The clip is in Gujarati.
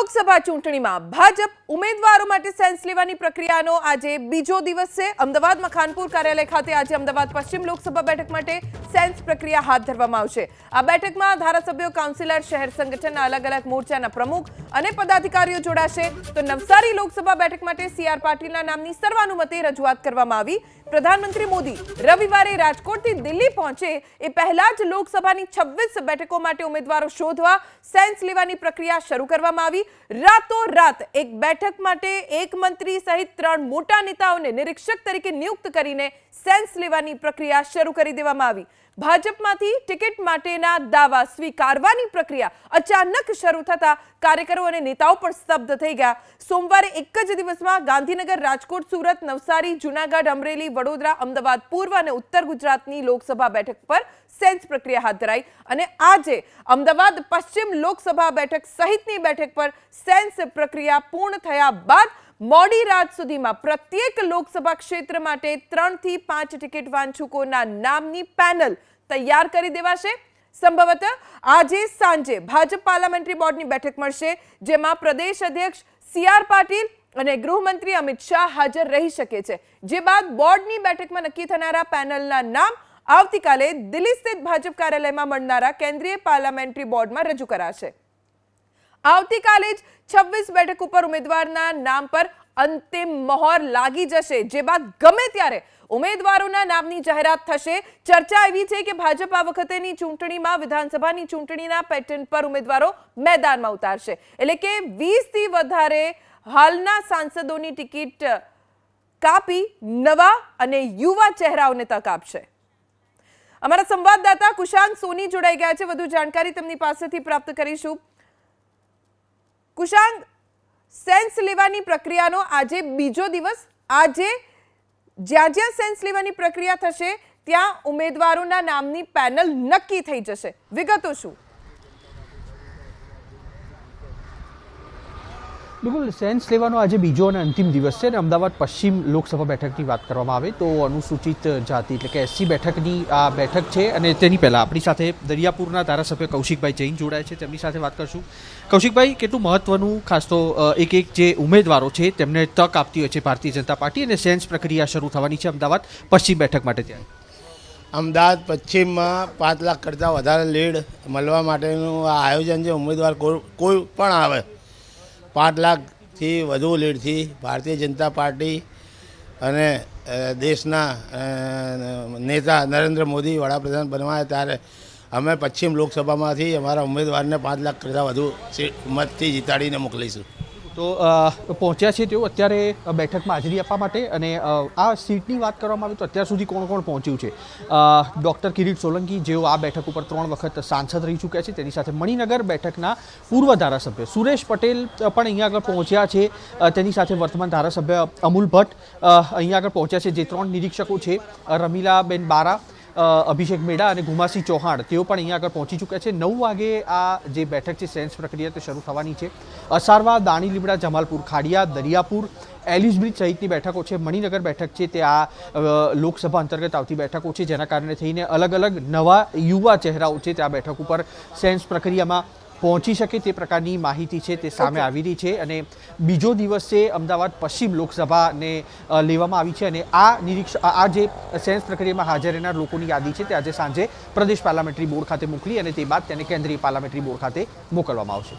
લોકસભા ચૂંટણીમાં ભાજપ ઉમેદવારો માટે સેન્સ લેવાની પ્રક્રિયાનો આજે બીજો દિવસ છે. અમદાવાદમાં ખાનપુર કાર્યાલય ખાતે આજે અમદાવાદ પશ્ચિમ લોકસભા બેઠક માટે સેન્સ પ્રક્રિયા હાથ ધરવામાં આવશે. આ બેઠકમાં ધારાસભ્યો, કાઉન્સિલર, શહેર સંગઠનના અલગ અલગ મોરચાના પ્રમુખ અને પદાધિકારીઓ જોડાશે. તો નવસારી લોકસભા બેઠક માટે સીઆર પાટીલના નામની સર્વાનુમતે રજૂઆત કરવામાં આવી. પ્રધાનમંત્રી મોદી રવિવારે રાજકોટથી દિલ્હી પહોંચે એ પહેલા જ લોકસભાની છવ્વીસ બેઠકો માટે ઉમેદવારો શોધવા સેન્સ લેવાની પ્રક્રિયા શરૂ કરવામાં આવી. રાતોરાત એક બેઠક માટે એક મંત્રી સહિત ત્રણ મોટા નેતાઓને નિરીક્ષક તરીકે નિયુક્ત કરીને સેન્સ લેવાની પ્રક્રિયા શરૂ કરી દેવામાં આવી. ભાજપમાંથી ટિકિટ માટેના દાવા સ્વીકારવાની પ્રક્રિયા અચાનક શરૂ થતા કાર્યકરો અને નેતાઓ પણ સ્તબ્ધ થઈ ગયા. સોમવારે એક જ દિવસમાં ગાંધીનગર, રાજકોટ, સુરત, નવસારી, જુનાગઢ, અમરેલી, વડોદરા, અમદાવાદ, પૂર્વ અને ઉત્તર ગુજરાતની લોકસભા બેઠક પર સેન્સ પ્રક્રિયા હાથ ધરાઈ અને આજે અમદાવાદ પશ્ચિમ લોકસભા બેઠક સહિતની બેઠક પર સેન્સ પ્રક્રિયા પૂર્ણ થયા બાદ મોડી રાત સુધીમાં પ્રત્યેક લોકસભા ક્ષેત્ર માટે ત્રણથી પાંચ ટિકિટ વાંચુકોના નામની પેનલ તૈયાર કરી દેવાશે. સંભવત આજે સાંજે ભાજપ પાર્લામેન્ટરી બોર્ડની બેઠક મળશે, જેમાં પ્રદેશ અધ્યક્ષ સી આર પાટીલ અને ગૃહમંત્રી અમિત શાહ હાજર રહી શકે છે. જે બાદ બોર્ડની બેઠકમાં નક્કી થનારા પેનલના નામ આવતીકાલે દિલ્હી સ્થિત ભાજપ કાર્યાલયમાં મળનારા કેન્દ્રીય પાર્લામેન્ટરી બોર્ડમાં રજૂ કરાશે. આવતીકાલે જ છવ્વીસ બેઠક ઉપર ઉમેદવારના નામ પર અંતિમ મહોર લાગી જશે, જે બાદ ગમે ત્યારે ઉમેદવારોના નામની જાહેરાત થશે. ચર્ચા એવી છે કે ભાજપ આ વખતેની ચૂંટણીમાં, વિધાનસભાની ચૂંટણીના પેટર્ન પર ઉમેદવારો મેદાનમાં ઉતારશે. એટલે કે 20 થી વધારે હાલના સાંસદોની ટિકિટ કાપી નવા અને યુવા ચહેરાઓને તક આપશે. અમારા સંવાદદાતા કુશાંત સોની જોડાઈ ગયા છે. વધુ જાણકારી તેમની પાસેથી પ્રાપ્ત કરીશું. કુશાંગ, સેન્સ લેવાની પ્રક્રિયાનો આજે બીજો દિવસ. આજે જ્યાં જ્યાં સેન્સ લેવાની પ્રક્રિયા થશે, ત્યાં ઉમેદવારોના નામની પેનલ નક્કી થઈ જશે. વિગતો શું? બિલકુલ, સેન્સ લેવાનો આજે બીજો અને અંતિમ દિવસ છે અને અમદાવાદ પશ્ચિમ લોકસભા બેઠકની વાત કરવામાં આવે તો અનુસૂચિત જાતિ એટલે કે એસસી બેઠકની આ બેઠક છે અને તેની પહેલાં આપણી સાથે દરિયાપુરના ધારાસભ્ય કૌશિકભાઈ જૈન જોડાય છે. તેમની સાથે વાત કરશું. કૌશિકભાઈ, કેટલું મહત્વનું ખાસ તો એક એક જે ઉમેદવારો છે તેમને તક આપતી હોય છે ભારતીય જનતા પાર્ટી અને સેન્સ પ્રક્રિયા શરૂ થવાની છે અમદાવાદ પશ્ચિમ બેઠક માટે ત્યાં અમદાવાદ પશ્ચિમમાં પાંચ લાખ કરતાં વધારે લીડ મળવા માટેનું આ આયોજન છે. ઉમેદવાર કોઈ પણ આવે પાંચ લાખથી વધુ લીડથી ભારતીય જનતા પાર્ટી અને દેશના નેતા નરેન્દ્ર મોદી વડાપ્રધાન બનવાય ત્યારે અમે પશ્ચિમ લોકસભામાંથી અમારા ઉમેદવારને પાંચ લાખ કરતાં વધુ મતથી જીતાડીને મોકલીશું. તો પહોંચ્યા છે તેઓ અત્યારે બેઠકમાં હાજરી આપવા માટે અને આ સીટની વાત કરવામાં આવે તો અત્યાર સુધી કોણ કોણ પહોંચ્યું છે? ડૉક્ટર કિરીટ સોલંકી, જેઓ આ બેઠક ઉપર ત્રણ વખત સાંસદ રહી ચૂક્યા છે, તેની સાથે મણિનગર બેઠકના પૂર્વ ધારાસભ્ય સુરેશ પટેલ પણ અહીંયા આગળ પહોંચ્યા છે. તેની સાથે વર્તમાન ધારાસભ્ય અમૂલ ભટ્ટ અહીંયા આગળ પહોંચ્યા છે, જે ત્રણ નિરીક્ષકો છે રમીલાબેન બારા અભિષેક મેડા અને ગુમાસી ચૌહાણ, તેઓ પણ અહીંયા આગળ પહોંચી ચૂક્યા છે. નવ વાગે આ જે બેઠક છે, સેન્સ પ્રક્રિયા તે શરૂ થવાની છે. અસારવા, દાણી લીમડા, જમાલપુર, ખાડિયા, દરિયાપુર એલિસ બ્રિજ સહિતની બેઠકો છે. મણિનગર બેઠક છે તે આ લોકસભા અંતર્ગત આવતી બેઠકો છે, જેના કારણે થઈને અલગ અલગ નવા યુવા ચહેરાઓ છે તે આ બેઠક ઉપર સેન્સ પ્રક્રિયામાં પહોંચી શકે તે પ્રકારની માહિતી છે તે સામે આવી રહી છે અને બીજો દિવસે અમદાવાદ પશ્ચિમ લોકસભાને લેવામાં આવી છે અને આ નિરીક્ષ આ જે સેન્સ પ્રક્રિયામાં હાજર રહેનાર લોકોની યાદી છે તે આજે સાંજે પ્રદેશ પાર્લામેન્ટરી બોર્ડ ખાતે મોકલી અને તે બાદ તેને કેન્દ્રીય પાર્લામેન્ટરી બોર્ડ ખાતે મોકલવામાં આવશે.